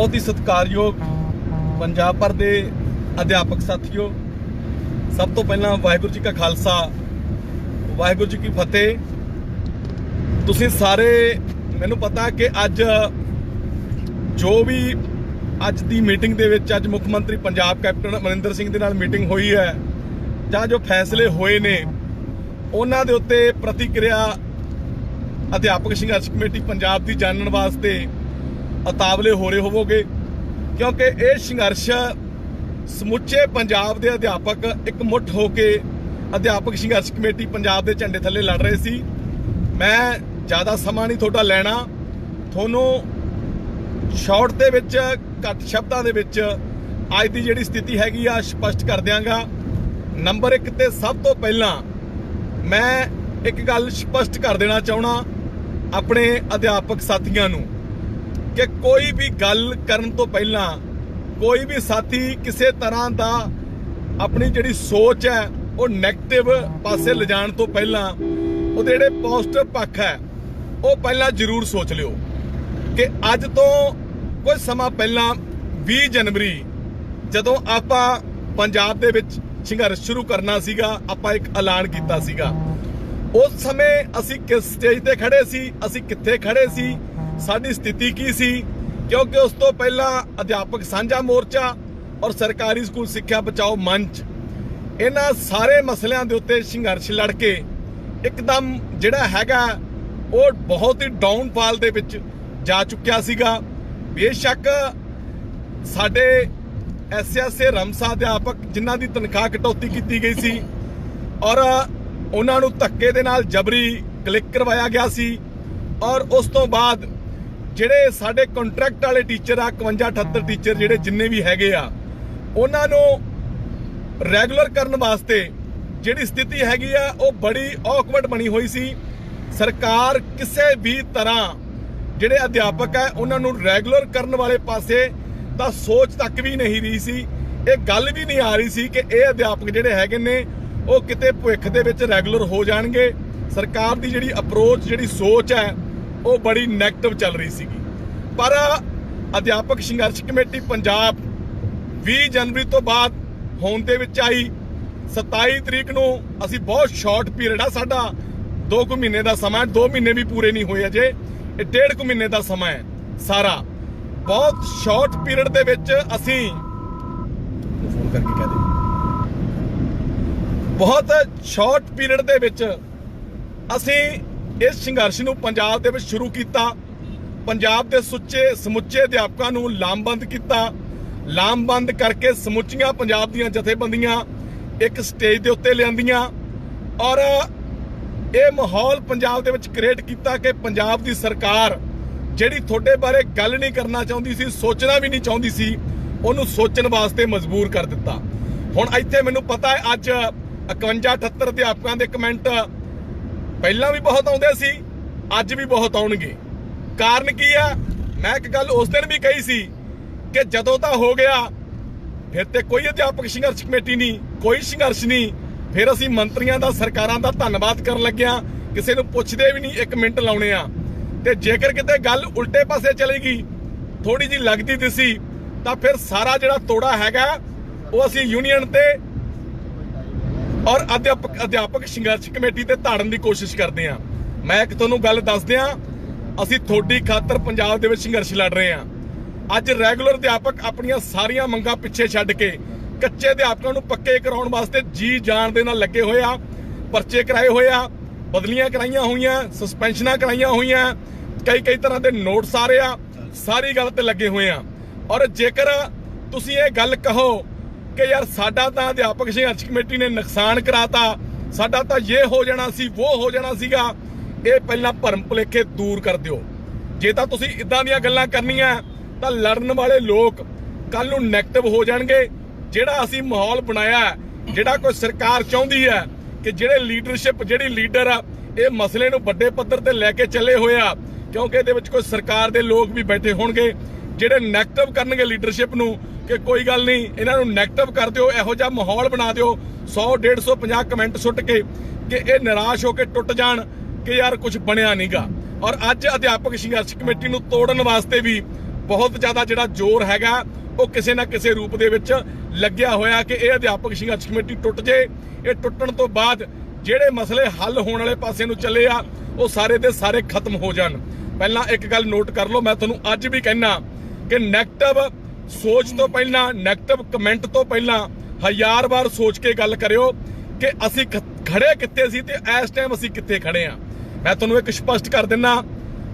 ਬਹੁਤ ਹੀ ਸਤਿਕਾਰਯੋਗ ਪੰਜਾਬ ਭਰ ਦੇ ਅਧਿਆਪਕ ਸਾਥੀਓ, ਸਭ ਤੋਂ ਪਹਿਲਾਂ ਵਾਹਿਗੁਰੂ ਜੀ ਕਾ ਖਾਲਸਾ, ਵਾਹਿਗੁਰੂ ਜੀ ਕੀ ਫਤਿਹ। ਤੁਸੀਂ ਸਾਰੇ, ਮੈਨੂੰ ਪਤਾ ਕਿ ਅੱਜ ਜੋ ਵੀ ਅੱਜ ਦੀ ਮੀਟਿੰਗ ਦੇ ਵਿੱਚ ਅੱਜ ਮੁੱਖ ਮੰਤਰੀ ਪੰਜਾਬ ਕੈਪਟਨ ਅਮਰਿੰਦਰ ਸਿੰਘ ਦੇ ਨਾਲ ਮੀਟਿੰਗ ਹੋਈ ਹੈ, ਜਾਂ ਜੋ ਫੈਸਲੇ ਹੋਏ ਨੇ, ਉਹਨਾਂ ਦੇ ਉੱਤੇ ਪ੍ਰਤੀਕਿਰਿਆ ਅਧਿਆਪਕ ਸੰਘਰਸ਼ ਕਮੇਟੀ ਪੰਜਾਬ ਦੀ ਜਾਣਨ ਵਾਸਤੇ ਉਤਾਵਲੇ ਹੋ ਰਹੇ ਹੋਵੋਗੇ, ਕਿਉਂਕਿ ਇਹ ਸੰਘਰਸ਼ ਸਮੁੱਚੇ ਪੰਜਾਬ ਦੇ ਅਧਿਆਪਕ ਇੱਕ ਮੁੱਠ ਹੋ ਕੇ ਅਧਿਆਪਕ ਸੰਘਰਸ਼ ਕਮੇਟੀ ਪੰਜਾਬ ਦੇ ਝੰਡੇ ਥੱਲੇ ਲੜ ਰਹੇ ਸੀ। ਮੈਂ ਜ਼ਿਆਦਾ ਸਮਾਂ ਨਹੀਂ ਤੁਹਾਡਾ ਲੈਣਾ। ਤੁਹਾਨੂੰ ਸ਼ਾਰਟ ਦੇ ਵਿੱਚ, ਘੱਟ ਸ਼ਬਦਾਂ ਦੇ ਵਿੱਚ ਅੱਜ ਦੀ ਜਿਹੜੀ ਸਥਿਤੀ ਹੈਗੀ ਆ, ਸਪਸ਼ਟ ਕਰ ਦਿਆਂਗਾ। ਨੰਬਰ 1 ਤੇ ਸਭ ਤੋਂ ਪਹਿਲਾਂ ਮੈਂ ਇੱਕ ਗੱਲ ਸਪਸ਼ਟ ਕਰ ਦੇਣਾ ਚਾਹਣਾ ਆਪਣੇ ਅਧਿਆਪਕ ਸਾਥੀਆਂ ਨੂੰ। ਕਿ ਕੋਈ ਵੀ ਗੱਲ ਕਰਨ ਤੋਂ ਪਹਿਲਾਂ ਕੋਈ ਵੀ ਸਾਥੀ ਕਿਸੇ ਤਰ੍ਹਾਂ ਦਾ ਆਪਣੀ ਜਿਹੜੀ ਸੋਚ ਹੈ, ਉਹ 네ਗੇਟਿਵ ਪਾਸੇ ਲਿਜਾਣ ਤੋਂ ਪਹਿਲਾਂ ਉਹ ਜਿਹੜੇ ਪੋਜ਼ਿਟਿਵ ਪੱਖ ਹੈ, ਉਹ ਪਹਿਲਾਂ ਜ਼ਰੂਰ ਸੋਚ ਲਿਓ ਕਿ ਅੱਜ ਤੋਂ ਕੁਝ ਸਮਾਂ ਪਹਿਲਾਂ 20 ਜਨਵਰੀ, ਜਦੋਂ ਆਪਾਂ ਪੰਜਾਬ ਦੇ ਵਿੱਚ ਸੰਘਰਸ਼ ਸ਼ੁਰੂ ਕਰਨਾ ਸੀਗਾ, ਆਪਾਂ ਇੱਕ ਐਲਾਨ ਕੀਤਾ ਸੀਗਾ। ਉਸ ਸਮੇਂ ਅਸੀਂ ਕਿਸ ਸਟੇਜ ਤੇ ਖੜੇ ਸੀ, ਅਸੀਂ ਕਿੱਥੇ ਖੜੇ ਸੀ ਸਾਡੀ ਸਥਿਤੀ ਕੀ ਸੀ? ਕਿਉਂਕਿ ਉਸ ਤੋਂ ਪਹਿਲਾਂ ਅਧਿਆਪਕ ਸਾਂਝਾ ਮੋਰਚਾ ਔਰ ਸਰਕਾਰੀ ਸਕੂਲ ਸਿੱਖਿਆ ਬਚਾਓ ਮੰਚ, ਇਹਨਾਂ ਸਾਰੇ ਮਸਲਿਆਂ ਦੇ ਉੱਤੇ ਸੰਘਰਸ਼ ਲੜ ਕੇ ਇੱਕਦਮ ਜਿਹੜਾ ਹੈਗਾ ਉਹ ਬਹੁਤ ਹੀ ਡਾਊਨਫਾਲ ਦੇ ਵਿੱਚ ਜਾ ਚੁੱਕਿਆ ਸੀਗਾ। ਬੇਸ਼ੱਕ ਸਾਡੇ ਐਸਐਸਏ ਰਮਸਾ ਅਧਿਆਪਕ ਜਿਨ੍ਹਾਂ ਦੀ ਤਨਖਾਹ ਕਟੌਤੀ ਕੀਤੀ ਗਈ ਸੀ ਔਰ ਉਹਨਾਂ ਨੂੰ ਧੱਕੇ ਦੇ ਨਾਲ ਜਬਰੀ ਕਲਿੱਕ ਕਰਵਾਇਆ ਗਿਆ ਸੀ ਔਰ ਉਸ ਤੋਂ ਬਾਅਦ ਜਿਹੜੇ ਸਾਡੇ ਕੰਟਰੈਕਟ ਵਾਲੇ ਟੀਚਰ ਆ 51 78 ਟੀਚਰ ਜਿਹੜੇ ਜਿੰਨੇ ਵੀ ਹੈਗੇ ਆ, ਉਹਨਾਂ ਨੂੰ ਰੈਗੂਲਰ ਕਰਨ ਵਾਸਤੇ ਜਿਹੜੀ ਸਥਿਤੀ ਹੈਗੀ ਆ, ਉਹ ਬੜੀ ਔਕਵਰਡ ਬਣੀ ਹੋਈ ਸੀ। ਸਰਕਾਰ ਕਿਸੇ ਵੀ ਤਰ੍ਹਾਂ ਜਿਹੜੇ ਅਧਿਆਪਕ ਹੈ ਉਹਨਾਂ ਨੂੰ ਰੈਗੂਲਰ ਕਰਨ ਵਾਲੇ ਪਾਸੇ ਤਾਂ ਸੋਚ ਤੱਕ ਵੀ ਨਹੀਂ ਰਹੀ ਸੀ। ਇਹ ਗੱਲ ਵੀ ਨਹੀਂ ਆ ਰਹੀ ਸੀ ਕਿ ਇਹ ਅਧਿਆਪਕ ਜਿਹੜੇ ਹੈਗੇ ਨੇ, ਉਹ ਕਿਤੇ ਭਵਿੱਖ ਦੇ ਵਿੱਚ ਰੈਗੂਲਰ ਹੋ ਜਾਣਗੇ। ਸਰਕਾਰ ਦੀ ਜਿਹੜੀ ਅਪਰੋਚ ਜਿਹੜੀ ਸੋਚ ਹੈ ਉਹ ਬੜੀ 네ਗੇਟਿਵ ਚੱਲ ਰਹੀ ਸੀਗੀ। ਪਰ ਅਧਿਆਪਕ ਸੰਘਰਸ਼ ਕਮੇਟੀ ਪੰਜਾਬ 20 ਜਨਵਰੀ ਤੋਂ ਬਾਅਦ ਹੋਣ ਦੇ ਵਿੱਚ ਆਈ। 27 ਤਰੀਕ ਨੂੰ ਅਸੀਂ ਬਹੁਤ ਸ਼ਾਰਟ ਪੀਰੀਅਡ ਆ, ਸਾਡਾ 2 ਕੁ ਮਹੀਨੇ ਦਾ ਸਮਾਂ 2 ਮਹੀਨੇ ਵੀ ਪੂਰੇ ਨਹੀਂ ਹੋਏ ਅਜੇ। ਇਹ ਡੇਢ ਕੁ ਮਹੀਨੇ ਦਾ ਸਮਾਂ ਹੈ ਸਾਰਾ। ਬਹੁਤ ਸ਼ਾਰਟ ਪੀਰੀਅਡ ਦੇ ਵਿੱਚ ਅਸੀਂ ਫੋਨ ਕਰਕੇ ਕਹਿ ਦੇ ਬਹੁਤ ਸ਼ਾਰਟ ਪੀਰੀਅਡ ਦੇ ਵਿੱਚ ਅਸੀਂ ਇਸ ਸੰਘਰਸ਼ ਨੂੰ ਪੰਜਾਬ ਦੇ ਵਿੱਚ ਸ਼ੁਰੂ ਕੀਤਾ। ਪੰਜਾਬ ਦੇ ਸੁੱਚੇ ਸਮੁੱਚੇ ਅਧਿਆਪਕਾਂ ਨੂੰ ਲਾਮਬੰਦ ਕੀਤਾ। ਲਾਮਬੰਦ ਕਰਕੇ ਸਮੁੱਚੀਆਂ ਪੰਜਾਬ ਦੀਆਂ ਜਥੇਬੰਦੀਆਂ ਇੱਕ ਸਟੇਜ ਦੇ ਉੱਤੇ ਲਿਆਂਦੀਆਂ। ਔਰ ਇਹ ਮਾਹੌਲ ਪੰਜਾਬ ਦੇ ਵਿੱਚ ਕ੍ਰੀਏਟ ਕੀਤਾ ਕਿ ਪੰਜਾਬ ਦੀ ਸਰਕਾਰ ਜਿਹੜੀ ਤੁਹਾਡੇ ਬਾਰੇ ਗੱਲ ਨਹੀਂ ਕਰਨਾ ਚਾਹੁੰਦੀ ਸੀ, ਸੋਚਣਾ ਵੀ ਨਹੀਂ ਚਾਹੁੰਦੀ ਸੀ, ਉਹਨੂੰ ਸੋਚਣ ਵਾਸਤੇ ਮਜਬੂਰ ਕਰ ਦਿੱਤਾ। ਹੁਣ ਇੱਥੇ ਮੈਨੂੰ ਪਤਾ ਹੈ, ਅੱਜ 51 78 ਅਧਿਆਪਕਾਂ ਦੇ ਕਮੈਂਟ ਪਹਿਲਾਂ ਵੀ ਬਹੁਤ ਆਉਂਦੇ ਸੀ, ਅੱਜ ਵੀ ਬਹੁਤ ਆਉਣਗੇ। ਕਾਰਨ ਕੀ ਆ? ਮੈਂ ਇੱਕ ਗੱਲ ਉਸ ਦਿਨ ਵੀ ਕਹੀ ਸੀ ਕਿ ਜਦੋਂ ਤਾਂ ਹੋ ਗਿਆ, ਫਿਰ ਤੇ ਕੋਈ ਅਧਿਆਪਕ ਸੰਘਰਸ਼ ਕਮੇਟੀ ਨਹੀਂ, ਕੋਈ ਸੰਘਰਸ਼ ਨਹੀਂ। ਫਿਰ ਅਸੀਂ ਮੰਤਰੀਆਂ ਦਾ, ਸਰਕਾਰਾਂ ਦਾ ਧੰਨਵਾਦ ਕਰਨ ਲੱਗਿਆ ਕਿਸੇ ਨੂੰ ਪੁੱਛਦੇ ਵੀ ਨਹੀਂ, ਇੱਕ ਮਿੰਟ ਲਾਉਣੇ ਆ। ਤੇ ਜੇਕਰ ਕਿਤੇ ਗੱਲ ਉਲਟੇ ਪਾਸੇ ਚਲੀ ਗਈ ਥੋੜੀ ਜੀ ਲੱਗਦੀ ਦਿਸੀ ਤਾਂ ਫਿਰ ਸਾਰਾ ਜਿਹੜਾ ਤੋੜਾ ਹੈਗਾ, ਉਹ ਅਸੀਂ ਯੂਨੀਅਨ ਤੇ ਔਰ ਅਧਿਆਪਕ ਅਧਿਆਪਕ ਸੰਘਰਸ਼ ਕਮੇਟੀ ਤੇ ਧਾੜਨ ਦੀ ਕੋਸ਼ਿਸ਼ ਕਰਦੇ ਆ ਮੈਂ ਇੱਕ ਤੁਹਾਨੂੰ ਗੱਲ ਦੱਸ ਦਿਆਂ, ਅਸੀਂ ਤੁਹਾਡੀ ਖਾਤਰ ਪੰਜਾਬ ਦੇ ਵਿੱਚ ਸੰਘਰਸ਼ ਲੜ ਰਹੇ ਆ ਅੱਜ ਰੈਗੂਲਰ ਅਧਿਆਪਕ ਆਪਣੀਆਂ ਸਾਰੀਆਂ ਮੰਗਾਂ ਪਿੱਛੇ ਛੱਡ ਕੇ ਕੱਚੇ ਅਧਿਆਪਕਾਂ ਨੂੰ ਪੱਕੇ ਕਰਾਉਣ ਵਾਸਤੇ ਜੀ ਜਾਨ ਦੇ ਨਾਲ ਲੱਗੇ ਹੋਏ ਆ, ਪਰਚੇ ਕਰਾਏ ਹੋਏ ਆ, ਬਦਲੀਆਂ ਕਰਾਈਆਂ ਹੋਈਆਂ ਸਸਪੈਂਸ਼ਨਾਂ ਕਰਾਈਆਂ ਹੋਈਆਂ ਕਈ ਕਈ ਤਰ੍ਹਾਂ ਦੇ ਨੋਟਸ ਆ ਰਹੇ ਆ, ਸਾਰੀ ਗੱਲ ਤੇ ਲੱਗੇ ਹੋਏ ਆ। ਔਰ ਜੇਕਰ ਤੁਸੀਂ ਇਹ ਗੱਲ ਕਹੋ ਕਿ ਯਾਰ ਸਾਡਾ ਤਾਂ ਅਧਿਆਪਕ ਸੰਘਰਸ਼ ਕਮੇਟੀ ਨੇ ਨੁਕਸਾਨ ਕਰਾਤਾ। ਸਾਡਾ ਤਾਂ ਇਹ ਹੋ ਜਾਣਾ ਸੀ, ਉਹ ਹੋ ਜਾਣਾ ਸੀਗਾ। ਇਹ ਪਹਿਲਾਂ ਭਰਮ ਭੁਲੇਖੇ ਦੂਰ ਕਰ ਦਿਓ। ਜੇ ਤਾਂ ਤੁਸੀਂ ਇਦਾਂ ਦੀਆਂ ਗੱਲਾਂ ਕਰਨੀਆਂ, ਤਾਂ ਲੜਨ ਵਾਲੇ ਲੋਕ ਕੱਲ ਨੂੰ 네ਗੇਟਿਵ ਹੋ ਜਾਣਗੇ। ਜਿਹੜਾ ਅਸੀਂ ਮਾਹੌਲ ਬਣਾਇਆ ਜਿਹੜਾ ਕੋਈ ਸਰਕਾਰ ਚਾਹੁੰਦੀ ਹੈ ਕਿ ਜਿਹੜੇ ਲੀਡਰਸ਼ਿਪ ਜਿਹੜੀ ਲੀਡਰ ਆ, ਇਹ ਮਸਲੇ ਨੂੰ ਵੱਡੇ ਪੱਧਰ ਤੇ ਲੈ ਕੇ ਚੱਲੇ ਹੋਏ ਆ, ਕਿਉਂਕਿ ਇਹਦੇ ਵਿੱਚ ਕੋਈ ਸਰਕਾਰ ਦੇ ਲੋਕ ਵੀ ਬੈਠੇ ਹੋਣਗੇ। ਜਿਹੜੇ 네ਗੇਟਿਵ ਕਰਨਗੇ ਲੀਡਰਸ਼ਿਪ ਨੂੰ ਕਿ ਕੋਈ ਗੱਲ ਨਹੀਂ, ਇਹਨਾਂ ਨੂੰ 네ਗੇਟਿਵ ਕਰ ਦਿਓ, ਇਹੋ ਜਿਹਾ ਮਾਹੌਲ ਬਣਾ ਦਿਓ। 100 150 50 ਕਮੈਂਟ ਸੁੱਟ ਕੇ ਕਿ ਇਹ ਨਿਰਾਸ਼ ਹੋ ਕੇ ਟੁੱਟ ਜਾਣ ਕਿ ਯਾਰ ਕੁਝ ਬਣਿਆ ਨਹੀਂਗਾ ਔਰ ਅੱਜ ਅਧਿਆਪਕ ਸੰਘਰਸ਼ ਕਮੇਟੀ ਨੂੰ ਤੋੜਨ ਵਾਸਤੇ ਵੀ ਬਹੁਤ ਜ਼ਿਆਦਾ ਜਿਹੜਾ ਜ਼ੋਰ ਹੈਗਾ, ਉਹ ਕਿਸੇ ਨਾ ਕਿਸੇ ਰੂਪ ਦੇ ਵਿੱਚ ਲੱਗਿਆ ਹੋਇਆ ਕਿ ਇਹ ਅਧਿਆਪਕ ਸੰਘਰਸ਼ ਕਮੇਟੀ ਟੁੱਟ ਜੇ। ਇਹ ਟੁੱਟਣ ਤੋਂ ਬਾਅਦ ਜਿਹੜੇ ਮਸਲੇ ਹੱਲ ਹੋਣ ਵਾਲੇ ਪਾਸੇ ਨੂੰ ਚੱਲੇ ਆ, ਉਹ ਸਾਰੇ ਦੇ ਸਾਰੇ ਖਤਮ ਹੋ ਜਾਣ। ਪਹਿਲਾਂ ਇੱਕ ਗੱਲ ਨੋਟ ਕਰ ਲਓ, ਮੈਂ ਤੁਹਾਨੂੰ ਅੱਜ ਵੀ ਕਹਿਣਾ ਕਿ ਨੈਗੇਟਿਵ ਸੋਚ ਤੋਂ ਪਹਿਲਾਂ ਨੈਗੇਟਿਵ ਕਮੈਂਟ ਤੋਂ ਪਹਿਲਾਂ ਹਜ਼ਾਰ ਵਾਰ ਸੋਚ ਕੇ ਗੱਲ ਕਰਿਓ ਕਿ ਅਸੀਂ ਖ- ਖੜੇ ਕਿੱਥੇ ਸੀ ਤੇ ਇਸ ਟਾਈਮ ਅਸੀਂ ਕਿੱਥੇ ਖੜੇ ਆ ਮੈਂ ਤੁਹਾਨੂੰ ਇੱਕ ਸਪਸ਼ਟ ਕਰ ਦਿੰਨਾ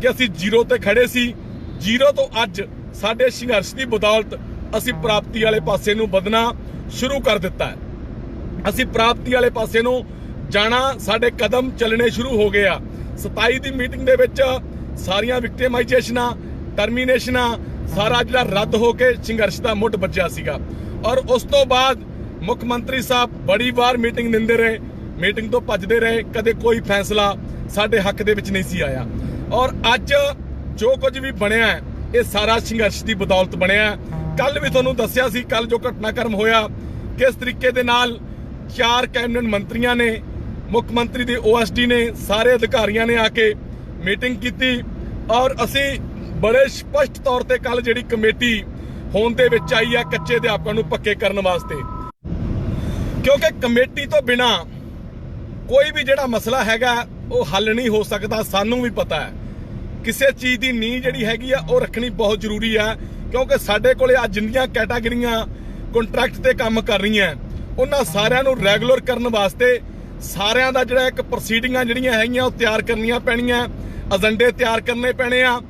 ਕਿ ਅਸੀਂ ਜ਼ੀਰੋ ਤੇ ਖੜੇ ਸੀ। ਜ਼ੀਰੋ ਤੋਂ ਅੱਜ ਸਾਡੇ ਸੰਘਰਸ਼ ਦੀ ਬਦੌਲਤ ਅਸੀਂ ਪ੍ਰਾਪਤੀ ਵਾਲੇ ਪਾਸੇ ਨੂੰ ਵਧਣਾ ਸ਼ੁਰੂ ਕਰ ਦਿੱਤਾ ਹੈ। ਅਸੀਂ ਪ੍ਰਾਪਤੀ ਵਾਲੇ ਪਾਸੇ ਨੂੰ ਜਾਣਾ, ਸਾਡੇ ਕਦਮ ਚੱਲਣੇ ਸ਼ੁਰੂ ਹੋ ਗਏ ਆ। 27 ਦੀ ਮੀਟਿੰਗ ਦੇ ਵਿੱਚ ਸਾਰੀਆਂ ਵਿਕਟਿਮਾਈਜੇਸ਼ਨਾਂ ਟਰਮੀਨੇਸ਼ਨਾਂ ਸਾਰਾ ਜਿਹੜਾ ਰੱਦ ਹੋ ਕੇ ਸੰਘਰਸ਼ ਦਾ ਮੁੱਢ ਵੱਜਿਆ ਸੀਗਾ। ਔਰ ਉਸ ਤੋਂ ਬਾਅਦ ਮੁੱਖ ਮੰਤਰੀ ਸਾਹਿਬ ਬੜੀ ਵਾਰ ਮੀਟਿੰਗ ਦਿੰਦੇ ਰਹੇ ਮੀਟਿੰਗ ਤੋਂ ਭੱਜਦੇ ਰਹੇ ਕਦੇ ਕੋਈ ਫੈਸਲਾ ਸਾਡੇ ਹੱਕ ਦੇ ਵਿੱਚ ਨਹੀਂ ਸੀ ਆਇਆ। ਔਰ ਅੱਜ ਜੋ ਕੁਝ ਵੀ ਬਣਿਆ ਹੈ, ਇਹ ਸਾਰਾ ਸੰਘਰਸ਼ ਦੀ ਬਦੌਲਤ ਬਣਿਆ ਕੱਲ ਵੀ ਤੁਹਾਨੂੰ ਦੱਸਿਆ ਸੀ ਕੱਲ ਜੋ ਘਟਨਾਕ੍ਰਮ ਹੋਇਆ ਕਿਸ ਤਰੀਕੇ ਦੇ ਨਾਲ ਚਾਰ ਕੈਬਨਿਟ ਮੰਤਰੀਆਂ ਨੇ ਮੁੱਖ ਮੰਤਰੀ ਦੇ ਓਐਸਡੀ ਨੇ ਸਾਰੇ ਅਧਿਕਾਰੀਆਂ ਨੇ ਆ ਕੇ ਮੀਟਿੰਗ ਕੀਤੀ। ਔਰ ਅਸੀਂ ਬੜੇ ਸਪਸ਼ਟ ਤੌਰ ਤੇ ਕੱਲ ਜਿਹੜੀ ਕਮੇਟੀ ਹੋਣ ਦੇ ਵਿੱਚ ਆਈ ਆ ਕੱਚੇ ਅਧਿਆਪਕਾਂ ਨੂੰ ਪੱਕੇ ਕਰਨ ਵਾਸਤੇ। ਕਿਉਂਕਿ ਕਮੇਟੀ ਤੋਂ ਬਿਨਾ ਕੋਈ ਵੀ ਜਿਹੜਾ ਮਸਲਾ ਹੈਗਾ, ਉਹ ਹੱਲ ਨਹੀਂ ਹੋ ਸਕਦਾ, ਸਾਨੂੰ ਵੀ ਪਤਾ ਹੈ। ਕਿਸੇ ਚੀਜ਼ ਦੀ ਨੀਂਹ ਜਿਹੜੀ ਹੈਗੀ ਆ, ਉਹ ਰੱਖਣੀ ਬਹੁਤ ਜ਼ਰੂਰੀ ਆ, ਕਿਉਂਕਿ ਸਾਡੇ ਕੋਲੇ ਅੱਜ ਜਿੰਨੀਆਂ ਕੈਟਾਗਰੀਆਂ ਕੰਟਰੈਕਟ ਤੇ ਕੰਮ ਕਰ ਰਹੀਆਂ, ਉਹਨਾਂ ਸਾਰਿਆਂ ਨੂੰ ਰੈਗੂਲਰ ਕਰਨ ਵਾਸਤੇ ਸਾਰਿਆਂ ਦਾ ਜਿਹੜਾ ਇੱਕ ਪ੍ਰੋਸੀਡਿੰਗਾਂ ਜਿਹੜੀਆਂ ਹੈਗੀਆਂ, ਉਹ ਤਿਆਰ ਕਰਨੀਆਂ ਪੈਣੀਆਂ, ਏਜੰਡੇ ਤਿਆਰ ਕਰਨੇ ਪੈਣੇ ਆ।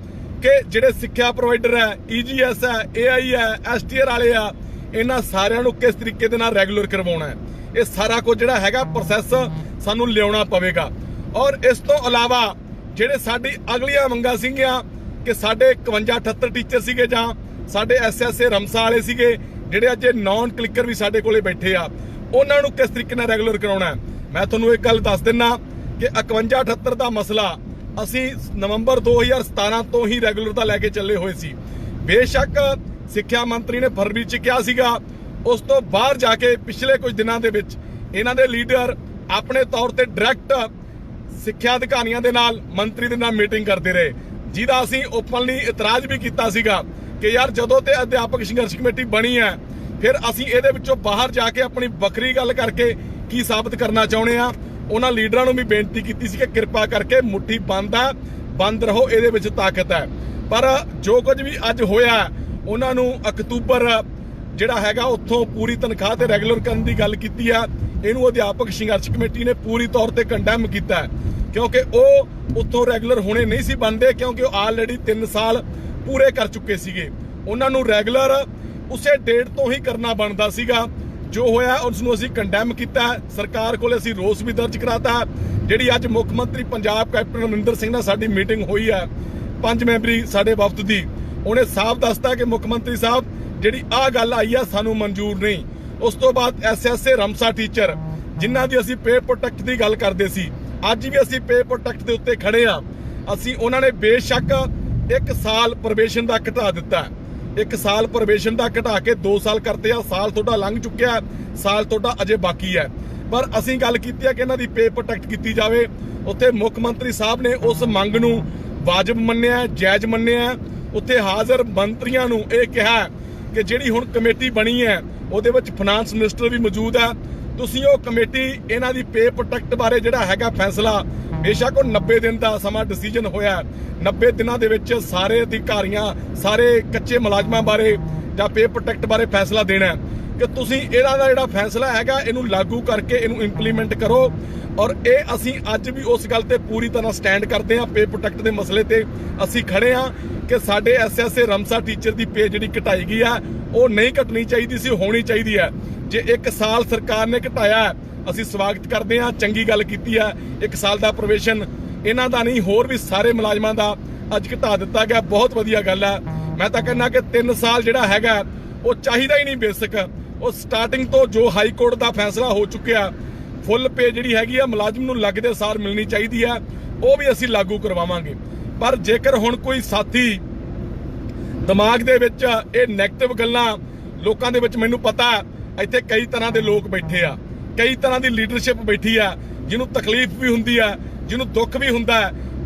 ਕਿ ਜਿਹੜੇ ਸਿੱਖਿਆ ਪ੍ਰੋਵਾਈਡਰ ਹੈ ਈਜੀਐਸ ਹੈ ਏਆਈ ਹੈ ਐਸਟੀਆਰ ਵਾਲੇ ਆ, ਇਹਨਾਂ ਸਾਰਿਆਂ ਨੂੰ ਕਿਸ ਤਰੀਕੇ ਦੇ ਨਾਲ ਰੈਗੂਲਰ ਕਰਵਾਉਣਾ ਹੈ? ਇਹ ਸਾਰਾ ਕੁਝ ਜਿਹੜਾ ਹੈਗਾ ਪ੍ਰੋਸੈਸ ਸਾਨੂੰ ਲਿਆਉਣਾ ਪਵੇਗਾ। ਔਰ ਇਸ ਤੋਂ ਇਲਾਵਾ ਜਿਹੜੇ ਸਾਡੀ ਅਗਲੀਆਂ ਮੰਗਾਂ ਸੀਗੀਆਂ, ਕਿ ਸਾਡੇ 51 78 ਟੀਚਰ ਸੀਗੇ ਜਾਂ ਸਾਡੇ ਐਸਐਸਏ ਰਮਸਾ ਵਾਲੇ ਸੀਗੇ, ਜਿਹੜੇ ਅੱਜ ਨਾਨ ਕਲਿੱਕਰ ਵੀ ਸਾਡੇ ਕੋਲੇ ਬੈਠੇ ਆ, ਉਹਨਾਂ ਨੂੰ ਕਿਸ ਤਰੀਕੇ ਨਾਲ ਰੈਗੂਲਰ ਕਰਾਉਣਾ ਹੈ? ਮੈਂ ਤੁਹਾਨੂੰ ਇੱਕ ਗੱਲ ਦੱਸ ਦਿੰਨਾ ਕਿ 51 78 ਦਾ ਮਸਲਾ ਅਸੀਂ ਨਵੰਬਰ 2017 ਤੋਂ ਹੀ ਰੈਗੂਲਰ ਦਾ ਲੈ ਕੇ ਚੱਲੇ ਹੋਏ ਸੀ। ਬੇਸ਼ੱਕ ਸਿੱਖਿਆ ਮੰਤਰੀ ਨੇ ਫਰਵਰੀ ਚ ਕਿਹਾ ਸੀਗਾ, ਉਸ ਤੋਂ ਬਾਹਰ ਜਾ ਕੇ ਪਿਛਲੇ ਕੁਝ ਦਿਨਾਂ ਦੇ ਵਿੱਚ ਇਹਨਾਂ ਦੇ ਲੀਡਰ ਆਪਣੇ ਤੌਰ ਤੇ ਡਾਇਰੈਕਟ ਸਿੱਖਿਆ ਅਧਿਕਾਰੀਆਂ ਦੇ ਨਾਲ ਮੰਤਰੀ ਦੇ ਨਾਲ ਮੀਟਿੰਗ ਕਰਦੇ ਰਹੇ। ਜਿਹਦਾ ਅਸੀਂ ਓਪਨਲੀ ਇਤਰਾਜ਼ ਵੀ ਕੀਤਾ ਸੀਗਾ ਕਿ ਯਾਰ ਜਦੋਂ ਤੇ ਅਧਿਆਪਕ ਸੰਘਰਸ਼ ਕਮੇਟੀ ਬਣੀ ਹੈ, ਫਿਰ ਅਸੀਂ ਇਹਦੇ ਵਿੱਚੋਂ ਬਾਹਰ ਜਾ ਕੇ ਆਪਣੀ ਵੱਖਰੀ ਗੱਲ ਕਰਕੇ ਕੀ ਸਾਬਤ ਕਰਨਾ ਚਾਹੁੰਦੇ ਆ ਉਹਨਾਂ ਲੀਡਰਾਂ ਨੂੰ ਵੀ ਬੇਨਤੀ ਕੀਤੀ ਸੀ ਕਿ ਕਿਰਪਾ ਕਰਕੇ ਮੁੱਠੀ ਬੰਦ ਹੈ ਬੰਦ ਰਹੋ, ਇਹਦੇ ਵਿੱਚ ਤਾਕਤ ਹੈ ਪਰ ਜੋ ਕੁਝ ਵੀ ਅੱਜ ਹੋਇਆ, ਉਹਨਾਂ ਨੂੰ ਅਕਤੂਬਰ, ਜਿਹੜਾ ਹੈਗਾ, ਉੱਥੋਂ ਪੂਰੀ ਤਨਖਾਹ ਤੇ ਰੈਗੂਲਰ ਕਰਨ ਦੀ ਗੱਲ ਕੀਤੀ ਆ। ਇਹਨੂੰ ਅਧਿਆਪਕ ਸੰਘਰਸ਼ ਕਮੇਟੀ ਨੇ ਪੂਰੀ ਤੌਰ ਤੇ ਕੰਡੈਮ ਕੀਤਾ। ਕਿਉਂਕਿ ਉਹ ਉੱਥੋਂ ਰੈਗੂਲਰ ਹੋਣੇ ਨਹੀਂ ਸੀ ਬਣਦੇ, ਕਿਉਂਕਿ ਉਹ ਆਲਰੇਡੀ 3 ਸਾਲ ਪੂਰੇ ਕਰ ਚੁੱਕੇ ਸੀਗੇ। ਉਹਨਾਂ ਨੂੰ ਰੈਗੂਲਰ ਉਸੇ ਡੇਟ ਤੋਂ ਹੀ ਕਰਨਾ ਬਣਦਾ ਸੀਗਾ। ਜੋ ਹੋਇਆ ਉਸ ਨੂੰ ਅਸੀਂ ਕੰਡੈਮ ਕੀਤਾ ਸਰਕਾਰ ਕੋਲੇ ਅਸੀਂ ਰੋਸ ਵੀ ਦਰਜ ਕਰਾਤਾ ਜਿਹੜੀ ਅੱਜ ਮੁੱਖ ਮੰਤਰੀ ਪੰਜਾਬ ਕੈਪਟਨ ਅਮਰਿੰਦਰ ਸਿੰਘ ਨਾਲ ਸਾਡੀ ਮੀਟਿੰਗ ਹੋਈ ਹੈ, ਪੰਜ ਮੈਂਬਰੀ ਸਾਡੇ ਵਫਦ ਦੀ, ਉਹਨੇ ਸਾਫ਼ ਦੱਸਤਾ ਕਿ ਮੁੱਖ ਮੰਤਰੀ ਸਾਹਿਬ, ਜਿਹੜੀ ਆ ਗੱਲ ਆਈ ਆ, ਸਾਨੂੰ ਮਨਜ਼ੂਰ ਨਹੀਂ। ਉਸ ਤੋਂ ਬਾਅਦ ਐਸਐਸਏ ਰਮਸਾ ਟੀਚਰ ਜਿਨ੍ਹਾਂ ਦੀ ਅਸੀਂ ਪੇ ਪ੍ਰੋਟੈਕਟ ਦੀ ਗੱਲ ਕਰਦੇ ਸੀ, ਅੱਜ ਵੀ ਅਸੀਂ ਪੇ ਪ੍ਰੋਟੈਕਟ ਦੇ ਉੱਤੇ ਖੜੇ ਆ ਅਸੀਂ ਉਹਨਾਂ ਨੇ ਬੇਸ਼ੱਕ ਇੱਕ ਸਾਲ ਪ੍ਰੋਬੇਸ਼ਨ ਦਾ ਘਟਾ ਦਿੱਤਾ ਇੱਕ ਸਾਲ ਪ੍ਰੋਬੇਸ਼ਨ ਦਾ ਘਟਾ ਕੇ 2 ਸਾਲ ਕਰਤੇ ਆ, ਸਾਲ ਤੁਹਾਡਾ ਲੰਘ ਚੁੱਕਿਆ ਸਾਲ ਤੁਹਾਡਾ ਅਜੇ ਬਾਕੀ ਹੈ। ਪਰ ਅਸੀਂ ਗੱਲ ਕੀਤੀ ਹੈ ਕਿ ਇਹਨਾਂ ਦੀ ਪੇ ਪ੍ਰੋਟੈਕਟ ਕੀਤੀ ਜਾਵੇ। ਉੱਥੇ ਮੁੱਖ ਮੰਤਰੀ ਸਾਹਿਬ ਨੇ ਉਸ ਮੰਗ ਨੂੰ ਵਾਜਬ ਮੰਨਿਆ ਜਾਇਜ਼ ਮੰਨਿਆ ਉੱਥੇ ਹਾਜ਼ਰ ਮੰਤਰੀਆਂ ਨੂੰ ਇਹ ਕਿਹਾ ਕਿ ਜਿਹੜੀ ਹੁਣ ਕਮੇਟੀ ਬਣੀ ਹੈ, ਉਹਦੇ ਵਿੱਚ ਫਾਈਨਾਂਸ ਮਿਨਿਸਟਰ ਵੀ ਮੌਜੂਦ ਹੈ। ਤੁਸੀਂ ਉਹ ਕਮੇਟੀ, ਇਹਨਾਂ ਦੀ ਪੇ ਪ੍ਰੋਟੈਕਟ ਬਾਰੇ ਜਿਹੜਾ ਹੈਗਾ ਫੈਸਲਾ ਬੇਸ਼ੱਕ ਉਹ 90 ਦਿਨ ਦਾ ਸਮਾਂ ਡਿਸੀਜਨ ਹੋਇਆ 90 ਦਿਨਾਂ ਦੇ ਵਿੱਚ ਸਾਰੇ ਅਧਿਕਾਰੀਆਂ, ਸਾਰੇ ਕੱਚੇ ਮੁਲਾਜ਼ਮਾਂ ਬਾਰੇ ਜਾਂ ਪੇ ਪ੍ਰੋਟੈਕਟ ਬਾਰੇ ਫੈਸਲਾ ਦੇਣਾ ਕਿ ਤੁਸੀਂ ਇਹਨਾਂ ਦਾ ਜਿਹੜਾ ਫੈਸਲਾ ਹੈਗਾ, ਇਹਨੂੰ ਲਾਗੂ ਕਰਕੇ ਇਹਨੂੰ ਇੰਪਲੀਮੈਂਟ ਕਰੋ ਔਰ ਇਹ ਅਸੀਂ ਅੱਜ ਵੀ ਉਸ ਗੱਲ ਤੇ ਪੂਰੀ ਤਰ੍ਹਾਂ ਸਟੈਂਡ ਕਰਦੇ ਹਾਂ ਪੇ ਪ੍ਰੋਟੈਕਟ ਦੇ ਮਸਲੇ ਤੇ ਅਸੀਂ ਖੜੇ ਹਾਂ ਕਿ ਸਾਡੇ ਐਸਐਸਏ ਰਮਸਾ ਟੀਚਰ ਦੀ ਪੇ ਜਿਹੜੀ ਘਟਾਈ ਗਈ ਆ ਉਹ ਨਹੀਂ ਘਟਣੀ ਚਾਹੀਦੀ ਸੀ, ਹੋਣੀ ਚਾਹੀਦੀ ਹੈ। ਜੇ ਇੱਕ ਸਾਲ ਸਰਕਾਰ ਨੇ ਘਟਾਇਆ ਅਸੀਂ ਸਵਾਗਤ ਕਰਦੇ ਹਾਂ। ਚੰਗੀ ਗੱਲ ਕੀਤੀ ਹੈ। ਇੱਕ ਸਾਲ ਦਾ ਪ੍ਰੋਵੇਸ਼ਨ ਇਹਨਾਂ ਦਾ ਨਹੀਂ, ਹੋਰ ਵੀ ਸਾਰੇ ਮੁਲਾਜ਼ਮਾਂ ਦਾ ਅੱਜ ਘਟਾ ਦਿੱਤਾ ਗਿਆ। ਬਹੁਤ ਵਧੀਆ ਗੱਲ ਹੈ। ਮੈਂ ਤਾਂ ਕਹਿੰਦਾ ਕਿ 3 ਸਾਲ ਜਿਹੜਾ ਹੈਗਾ, ਉਹ ਚਾਹੀਦਾ ਹੀ ਨਹੀਂ ਬੇਸਿਕ। ਉਹ ਸਟਾਰਟਿੰਗ ਤੋਂ ਜੋ ਹਾਈ ਕੋਰਟ ਦਾ ਫੈਸਲਾ ਹੋ ਚੁੱਕਿਆ ਫੁੱਲ ਪੇ ਜਿਹੜੀ ਹੈਗੀ ਆ, ਮੁਲਾਜ਼ਮ ਨੂੰ ਲੱਗਦੇ ਸਾਰ ਮਿਲਣੀ ਚਾਹੀਦੀ ਆ ਉਹ ਵੀ ਅਸੀਂ ਲਾਗੂ ਕਰਵਾਵਾਂਗੇ। ਪਰ ਜੇਕਰ ਹੁਣ ਕੋਈ ਸਾਥੀ ਦਿਮਾਗ ਦੇ ਵਿੱਚ ਇਹ 네ਗੇਟਿਵ ਗੱਲਾਂ ਲੋਕਾਂ ਦੇ ਵਿੱਚ ਮੈਨੂੰ ਪਤਾ ਇੱਥੇ ਕਈ ਤਰ੍ਹਾਂ ਦੇ ਲੋਕ ਬੈਠੇ ਆ। ਕਈ ਤਰ੍ਹਾਂ ਦੀ ਲੀਡਰਸ਼ਿਪ ਬੈਠੀ ਆ, ਜਿਹਨੂੰ ਤਕਲੀਫ ਵੀ ਹੁੰਦੀ ਆ, ਜਿਹਨੂੰ ਦੁੱਖ ਵੀ ਹੁੰਦਾ